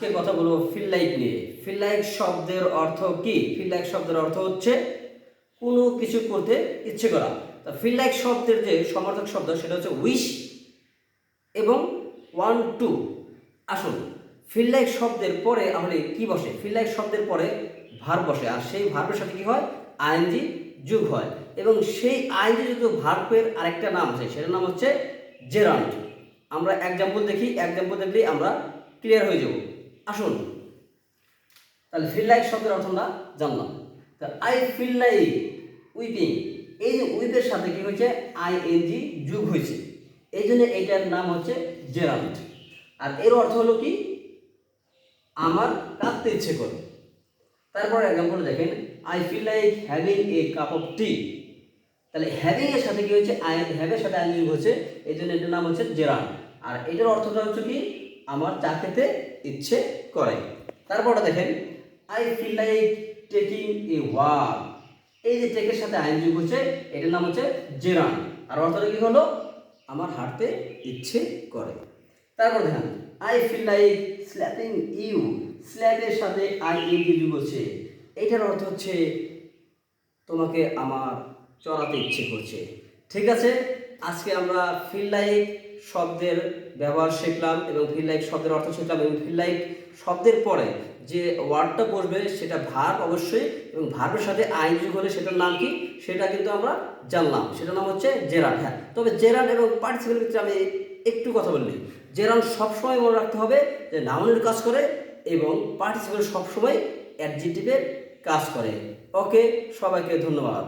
আজকে কথা বলব? ফিল লাইক নিয়ে। ফিল লাইক শব্দের অর্থ কি? ফিল লাইক শব্দের অর্থ হচ্ছে কোনো কিছু করতে ইচ্ছে করা। তা ফিল লাইক শব্দের যে সমর্থক শব্দ, সেটা হচ্ছে উইশ এবং ওয়ান টু আসুন ফিল লাইক শব্দের পরে আমাদের কি বসে? ফিল্লাইক শব্দের পরে ভার বসে। আর সেই ভার্বের সাথে কি হয়? আইএনজি যুগ হয়। এবং সেই আইএনজি যুক্ত ভার্বের আরেকটা নাম আছে, সেটার নাম হচ্ছে জেরান্ট আমরা এক্সাম্পল দেখি এক্সাম্পল দেখলেই আমরা ক্লিয়ার হয়ে যাব। আসুন। তাহলে ফিল লাইক শব্দের অর্থ আমরা জানলাম। তা আই ফিল লাইক উইপিং এই যে উইপের সাথে কি হয়েছে? আই এন জি যুগ হয়েছে। এই জন্য এইটার নাম হচ্ছে জেরান্ট আর এর অর্থ হলো কি? আমার কাঁদতে ইচ্ছে করে। তারপর এক্সাম্পল দেখেন I feel like having a cup of tea তাহলে হ্যাভিং এর সাথে কি হয়েছে? আই হ্যাভের সাথে আইন যুগ হচ্ছে এই জন্য এটার নাম হচ্ছে জেরান আর এটার অর্থটা হচ্ছে কি? আমার চা খেতে ইচ্ছে করে। তারপরটা দেখেন I feel like taking a walk এই যে টেকের সাথে আইন যোগ হচ্ছে এটার নাম হচ্ছে জেরান। আর অর্থটা কি হলো? আমার হাঁটতে ইচ্ছে করে। তারপর দেখেন I feel like slapping you স্ল্যাপের সাথে আই জি যোগ হচ্ছে এইটার অর্থ হচ্ছে, তোমাকে আমার চড়াতে ইচ্ছে করছে। ঠিক আছে? আজকে আমরা ফিল লাইক শব্দের ব্যবহার শিখলাম এবং ফিল লাইক শব্দের অর্থ শিখলাম এবং ফিল লাইক শব্দের পরে যে ওয়ার্ডটা বসবে সেটা ভার্ব অবশ্যই এবং ভার্বের সাথে আইন যুগ হলে সেটার নাম কি? সেটা কিন্তু আমরা জানলাম। সেটার নাম হচ্ছে জেরান। হ্যাঁ তবে জেরান এবং পার্টিসিপের ক্ষেত্রে আমি একটু কথা বললি জেরান সবসময় মনে রাখতে হবে যে নাউনের কাজ করে এবং পার্টিসিপেল সবসময় অ্যাডজেক্টিভের কাজ করে। ওকে সবাইকে ধন্যবাদ।